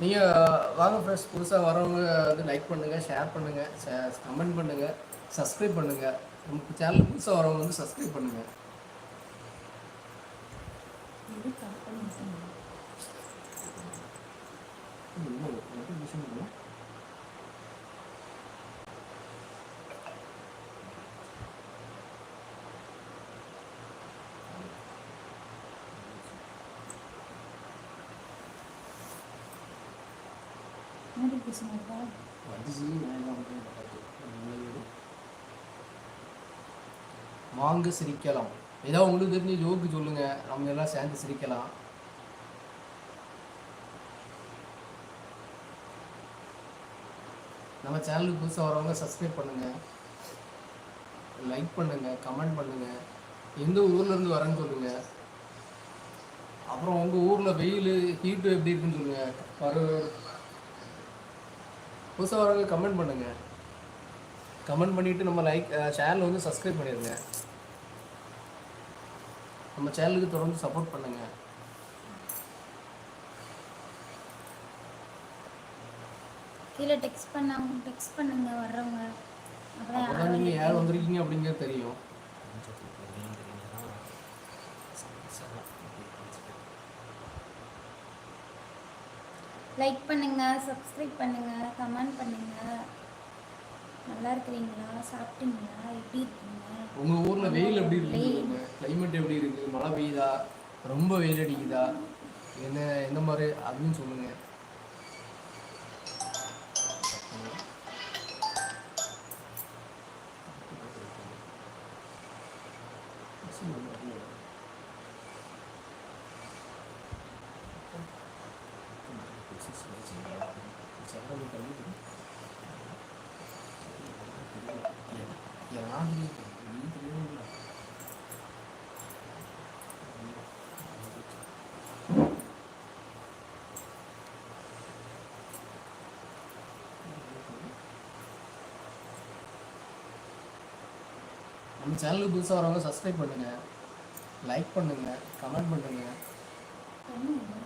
நீங்கள் வாங்க ஃப்ரெண்ட்ஸ் புதுசாக வரவங்க வந்து லைக் பண்ணுங்கள் ஷேர் பண்ணுங்கள் கமெண்ட் பண்ணுங்கள் சப்ஸ்கிரைப் பண்ணுங்கள் நமக்கு சேனல் புதுசாக வரவங்க வந்து சப்ஸ்கிரைப் பண்ணுங்கள் நோட்டிஃபிகேஷன் வாங்க சிரிக்கலாம் ஏதோ உங்களுக்கு தெரிஞ்ச ஜோக்கு சொல்லுங்க நம்ம எல்லாம் சேர்ந்து சிரிக்கலாம் நம்ம சேனலுக்கு புதுசாக வரவங்க சப்ஸ்கிரைப் பண்ணுங்க லைக் பண்ணுங்க கமெண்ட் பண்ணுங்க எந்த ஊர்ல இருந்து வரேன்னு சொல்லுங்க அப்புறம் உங்க ஊர்ல வெயில் ஹீட்டு எப்படி இருக்குன்னு சொல்லுங்க பருவ புதுசாக வரவங்க கமெண்ட் பண்ணுங்க. கமெண்ட் பண்ணிட்டு நம்ம லைக் சேனல் வந்து சப்ஸ்கிரைப் பண்ணிடுங்க நம்ம சேனலுக்கு தொடர்ந்து சப்போர்ட் பண்ணுங்க. கீழே டெக்ஸ்ட் பண்ணாங்க டெக்ஸ்ட் பண்ணுங்க வர்றவங்க. அப்புறம் அப்பதான் நீங்க யார் வந்திருக்கீங்க அப்படிங்கிறது தெரியும். லைக் பண்ணுங்க சப்ஸ்கிரைப் பண்ணுங்க கமெண்ட் பண்ணுங்க. நல்லா இருக்கிறீங்களா? சாப்பிட்டீங்களா? எப்படி இருக்கீங்க? உங்க ஊர்ல வெயில் எப்படி இருக்கு? கிளைமேட் எப்படி இருக்கு? மழை பெய்யுதா? ரொம்ப வெயில் அடிக்குதா? என்ன எந்த மாதிரி அப்படின்னு சொல்லுங்க. நம்ம சேனலுக்கு புதுசாக வரவங்க சப்ஸ்கிரைப் பண்ணுங்கள் லைக் பண்ணுங்க கமெண்ட் பண்ணுங்க தண்ணி இல்லை.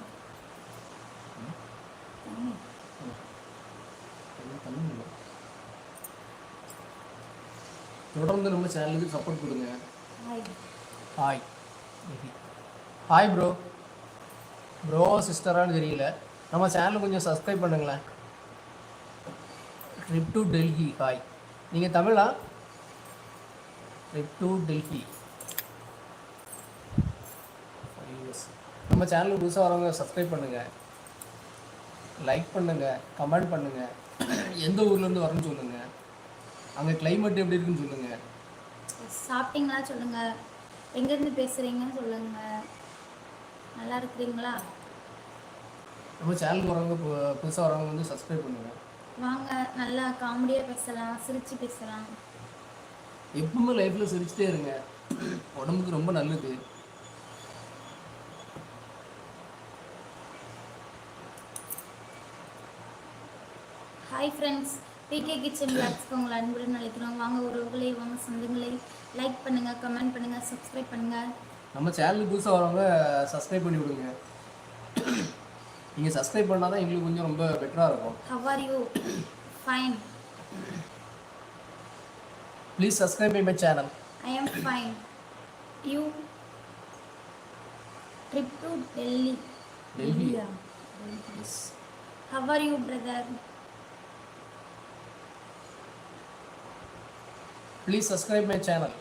தண்ணி எல்லாம் பண்ணுங்க தொடர்ந்து நம்ம சேனலுக்கு சப்போர்ட் கொடுங்க. ஹாய் ஹாய் ப்ரோ ப்ரோ சிஸ்டரான்னு தெரியல. நம்ம சேனல் கொஞ்சம் சப்ஸ்கிரைப் பண்ணுங்களேன். ட்ரிப் டு டெல்லி ஹாய் நீங்கள் தமிழா? ட்ரிப் டு டெல்லி நம்ம சேனலுக்கு புதுசாக வரவங்க சப்ஸ்கிரைப் பண்ணுங்கள் லைக் பண்ணுங்கள் கமெண்ட் பண்ணுங்கள் எந்த ஊர்லேருந்து வரேன்னு சொல்லுங்கள் அங்கே climate எப்படி இருக்குன்னு சொல்லுங்கள் சாப்பிட்டீங்களா சொல்லுங்க. எங்கேருந்து பேசுறீங்கன்னு சொல்லுங்க. நல்லா இருக்கிறீங்களா? நம்ம சேனலுக்கு வரவங்க பு- புதுசா வரவங்க வந்து சப்ஸ்கிரைப் பண்ணுங்க. வாங்க நல்லா காமெடியாக பேசலாம் சிரிச்சு பேசலாம். எப்பவுமே லைஃப்ல சிரிச்சுட்டே இருங்க. உடம்புக்கு ரொம்ப நல்லது. ஹாய் ஃப்ரெண்ட்ஸ் பிகே கிச்சன் பிளாக்ஸ்க்கு உங்களை அன்புடன் அழைக்கிறோம். வாங்க உறவுகளே வாங்க சொந்தங்களே லைக் பண்ணுங்க கமெண்ட் பண்ணுங்க சப்ஸ்கிரைப் பண்ணுங்க. நம்ம சேனலுக்கு புதுசா வரவங்க சப்ஸ்கிரைப் பண்ணி விடுங்க. நீங்க சப்ஸ்கிரைப் பண்ணாதான் எங்களுக்கு கொஞ்சம் ரொம்ப பெட்டரா இருக்கும். How are you fine please subscribe my channel I am fine you trip to Delhi Delhi how are you brother please subscribe my channel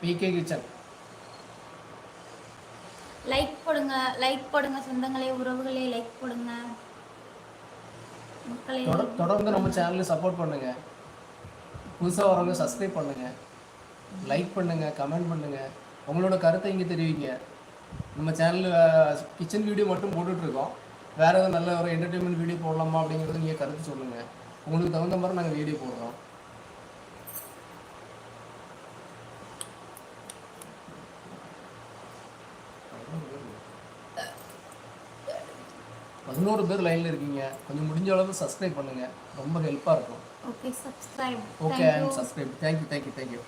PK kitchen like போடுங்க லைக் போடுங்க சொந்தங்களே உறவுகளே லைக் போடுங்க. மக்களே. தொடர்ந்து நம்ம சேனலுக்கு சப்போர்ட் பண்ணுங்க. புதுசா வரவங்க சப்ஸ்கிரைப் பண்ணுங்க. லைக் பண்ணுங்க கமெண்ட் பண்ணுங்க. உங்களோட கருத்தை இங்கே தெரிவிங்க. நம்ம சேனலில் கிச்சன் வீடியோ மட்டும் போட்டுட்டு இருக்கோம் வேற ஏதாவது நல்ல ஒரு என்டர்டைன்மெண்ட் வீடியோ போடலாமா அப்படிங்கிறது நீங்கள் கருத்து சொல்லுங்க. உங்களுக்கு தகுந்த மாதிரி நாங்கள் வீடியோ போடுறோம். பதினோரு பேர் லைனில் இருக்கீங்க. கொஞ்சம் முடிஞ்ச அளவுக்கு சப்ஸ்கிரைப் பண்ணுங்க. ரொம்ப ஹெல்ப்பாக இருக்கும். Okay subscribe okay and subscribe thank you thank you thank you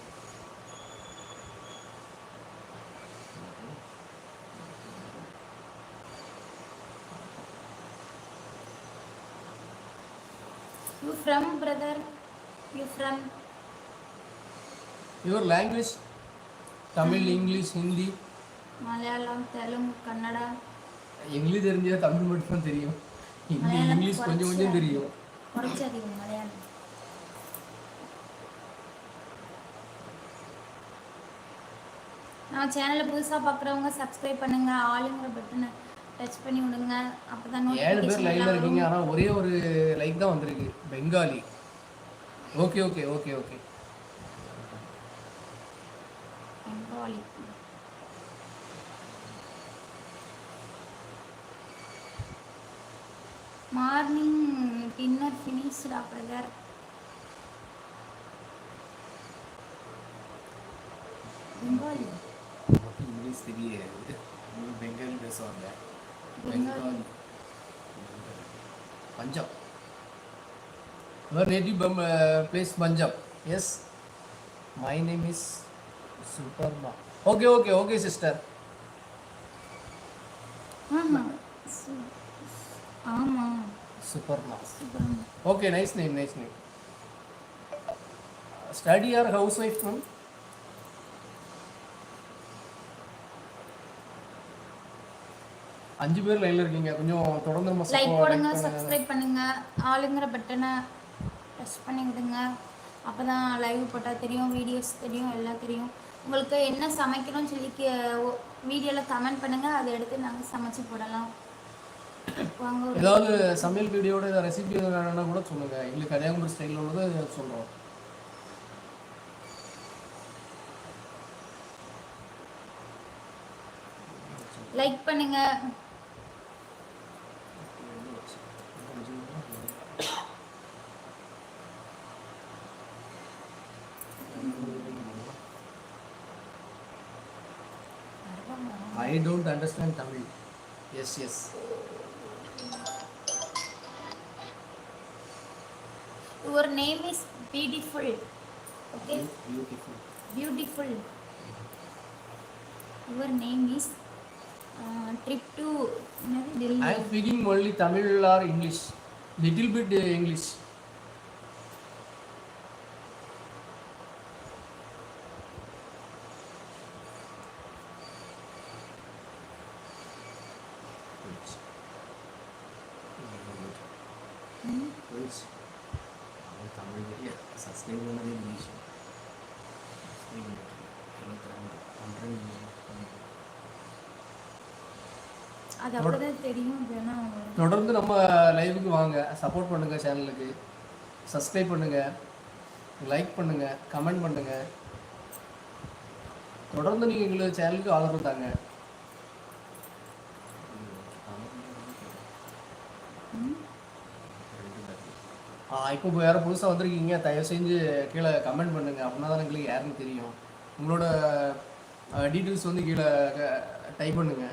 you from brother you from your language Tamil English Hindi Malayalam Telugu Kannada English தெரிஞ்சா தமிழ் மட்டும் தான் தெரியும் இங்கிலீஷ் கொஞ்சம் கொஞ்சம் தெரியும். நான் சேனலை புதுசாக பார்க்குறவங்க சப்ஸ்கிரைப் பண்ணுங்க. ஆளுங்கிற பட்டனை டச் பண்ணி விடுங்க. அப்போ தான் ஏழு பேர் லைவ்ல இருக்கீங்க. ஆனா ஒரே ஒரு லைக் தான் வந்திருக்கு. Bengali. Okay okay okay okay. Bengali. Morning dinner ஃபினிஷ்டா brother? Bengali. English தெரியாது. பெங்காலி பேசுவாங்க. Bengali. Punjab native place Punjab yes my name is சூப்பர்மா ஓகே ஓகே ஓகே சிஸ்டர் ஆமா சு- ஆமா. சூப்பர்மா super okay nice name nice name study or housewife ma'am அஞ்சு பேர் லைன்ல இருக்கீங்க. கொஞ்சம் தொடர்ந்து நம்ம லைக் போடுங்க. சப்ஸ்கிரைப் பண்ணுங்க. ஆளுங்கிற பட்டனை ப்ரெஸ் பண்ணி விடுங்க அப்போ தான் லைவ் போட்டால் தெரியும் வீடியோஸ் தெரியும் எல்லாம் தெரியும். உங்களுக்கு என்ன சமைக்கணும்னு சொல்லி வீடியோவில் கமெண்ட் பண்ணுங்கள் அதை எடுத்து நாங்கள் சமைச்சு போடலாம். ஏதாவது சமையல் வீடியோட ரெசிபி வேணும்னா கூட சொல்லுங்க. எங்களுக்கு கன்னியாகுமரி ஸ்டைலில் உள்ளது சொல்றோம். லைக் பண்ணுங்க. I don't understand Tamil yes yes your name is beautiful okay beautiful beautiful your name is trip to என்னது I Delhi am speaking only Tamil or English little bit English Tamil subscribe பண்ணதே English அது தொடர்ந்து நம்ம லைவுக்கு வாங்க. Support பண்ணுங்க சேனலுக்கு subscribe பண்ணுங்க. லைக் பண்ணுங்க. கமெண்ட் பண்ணுங்க. தொடர்ந்து நீங்கள் எங்களுக்கு சேனலுக்கு ஆதரவு தாங்க. இப்போ வேற புதுசாக வந்திருக்கீங்க. தயவு செஞ்சு கீழே கமெண்ட் பண்ணுங்க. அப்படின்னா தான் எங்களுக்கு யாருன்னு தெரியும். உங்களோட டீட்டெயில்ஸ் வந்து கீழே டைப் பண்ணுங்க.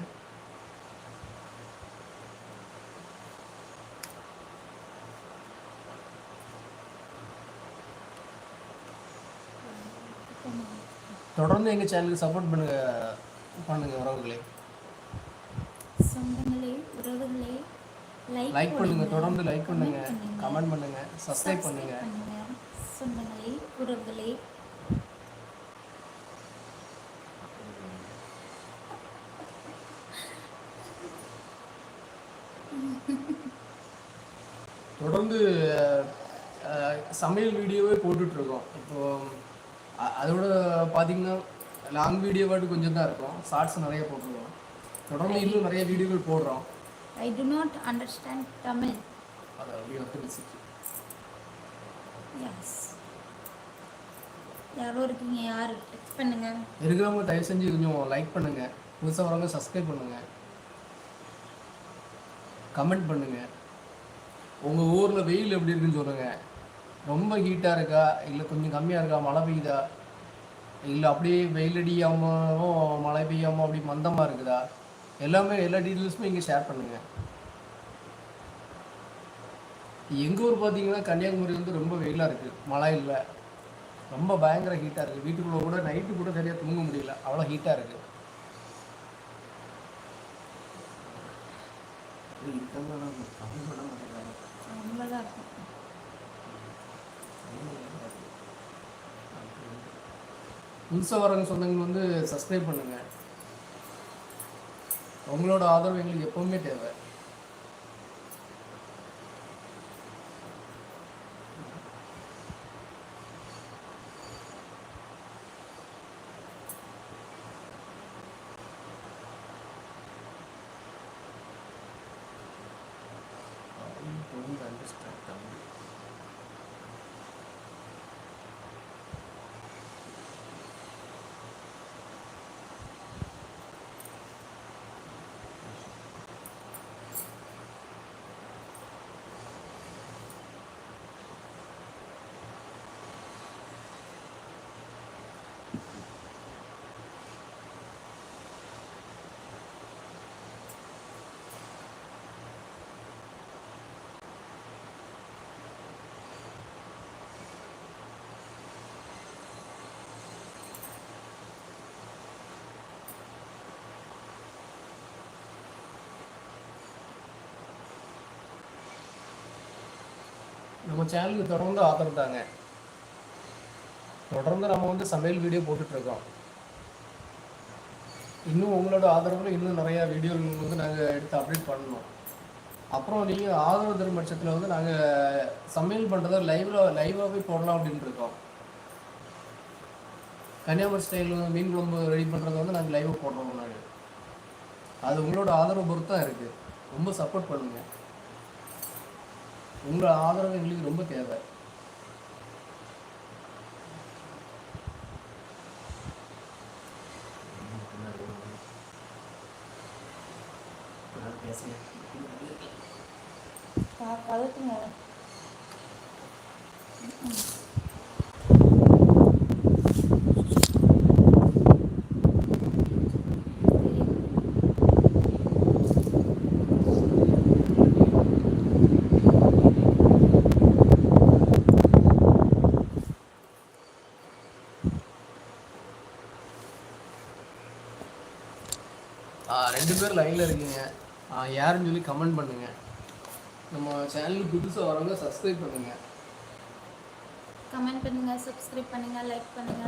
தொடர்ந்து எங்கள் சேனலுக்கு சப்போர்ட் பண்ணுங்க பண்ணுங்க உறவுகளே. சொந்தங்களே உறவுகளே லைக் பண்ணுங்க. தொடர்ந்து லைக் பண்ணுங்க கமெண்ட் பண்ணுங்க சப்ஸ்கிரைப் பண்ணுங்க. சொந்தங்களே உறவுகளே. தொடர்ந்து சமையல் வீடியோவே போட்டுட்டு இருக்கோம் இப்போ அதோட பார்த்தீங்கன்னா லாங் வீடியோவாட்டு கொஞ்சம் தான் இருக்கும். ஷார்ட்ஸ் நிறைய போட்டுருக்கோம். தொடர்ந்து இன்னும் நிறைய வீடியோக்கள் போடுறோம். I do not understand Tamil yes யாரோ இருக்கீங்க யார்? டெக்ஸ்ட் பண்ணுங்க. இருக்கிறவங்க தயவு செஞ்சு கொஞ்சம் லைக் பண்ணுங்க. புதுசாக வரவங்க சப்ஸ்கிரைப் பண்ணுங்க. கமெண்ட் பண்ணுங்க. உங்க ஊர்ல வெயில் எப்படி இருக்குன்னு சொல்லுங்க. ரொம்ப ஹீட்டா இருக்கா? இல்லை கொஞ்சம் கம்மியா இருக்கா? மழை பெய்யுதா? இல்லை அப்படியே வெயில் அடியாமலும் மழை பெய்யாம அப்படி மந்தமா இருக்குதா? எல்லாமே எல்லா டீட்டெயில்ஸுமே இங்கே ஷேர் பண்ணுங்கள் எங்கள் ஊர் பார்த்தீங்கன்னா கன்னியாகுமரி வந்து ரொம்ப வெயிலாக இருக்குது மழை இல்லை ரொம்ப பயங்கர ஹீட்டாக இருக்குது வீட்டுக்குள்ளே கூட நைட்டு கூட சரியாக தூங்க முடியல அவ்வளோ ஹீட்டாக இருக்குது புதுசாக சொந்தங்கள் வந்து சப்ஸ்கிரைப் பண்ணுங்கள் உங்களோட ஆதரவு எங்களுக்கு எப்பவுமே தேவை. நம்ம சேனலுக்கு தொடர்ந்து ஆதரவு தாங்க. தொடர்ந்து நம்ம வந்து சமையல் வீடியோ போட்டுட்ருக்கோம். இன்னும் உங்களோட ஆதரவில் இன்னும் நிறையா வீடியோகள் வந்து நாங்கள் எடுத்து அப்டேட் பண்ணணும். அப்புறம் நீங்கள் ஆதரவு தரும் பட்சத்தில் வந்து நாங்கள் சமையல் பண்ணுறத லைவில் லைவாகவே போடலாம் அப்படின்னு இருக்கோம் கன்னியாகுமரி ஸ்டைல் மீன் குழம்பு ரெடி பண்ணுறது வந்து நாங்கள் லைவாக போடுறோம் நாங்கள் அது உங்களோட ஆதரவு பொறுத்து தான் இருக்குது ரொம்ப சப்போர்ட் பண்ணுங்கள் உங்கள் ஆதரவு எங்களுக்கு ரொம்ப தேவை. கலட்டுங்க ரெண்டு லைனில் இருக்கீங்க. யாருன்னு சொல்லி கமெண்ட் பண்ணுங்க. நம்ம சேனலுக்கு புதுசாக வரவங்க சப்ஸ்கிரைப் பண்ணுங்க. கமெண்ட் பண்ணுங்க சப்ஸ்கிரைப் பண்ணுங்க லைக் பண்ணுங்க.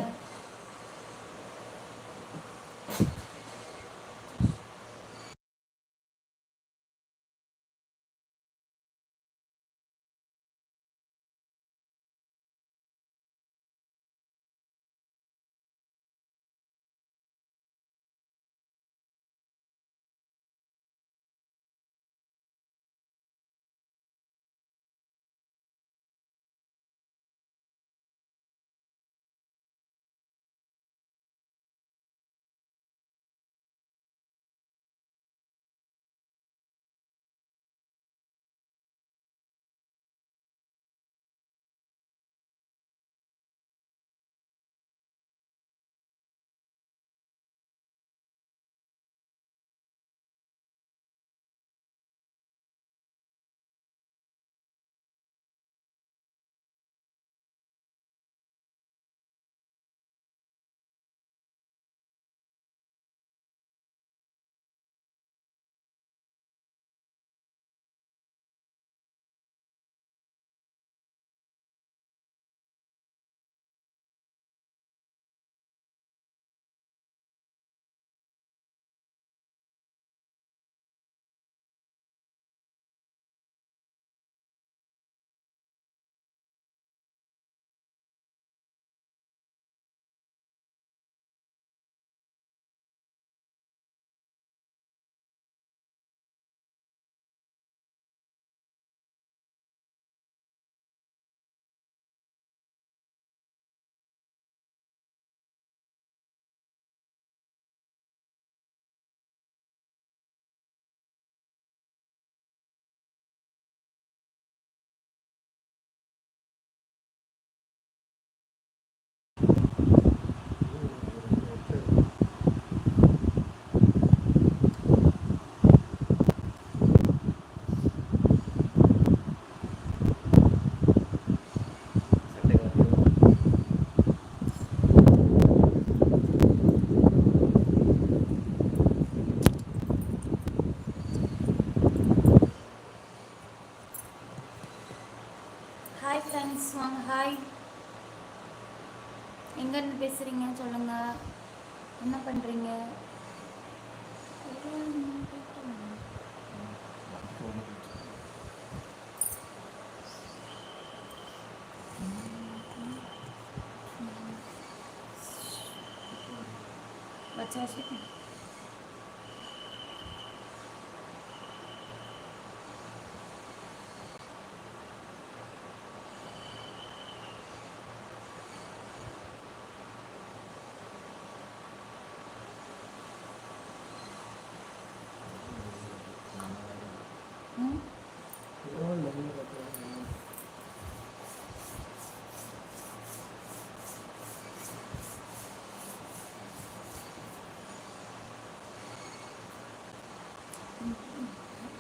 வச்சாச்சு ம்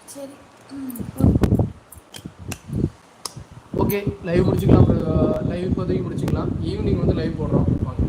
சரி. ஓகே. லைவ் முடிச்சுக்கலாம் லைவ் இப்போதைக்கு முடிச்சுக்கலாம். ஈவினிங் வந்து லைவ் போடுறோம். வாங்க.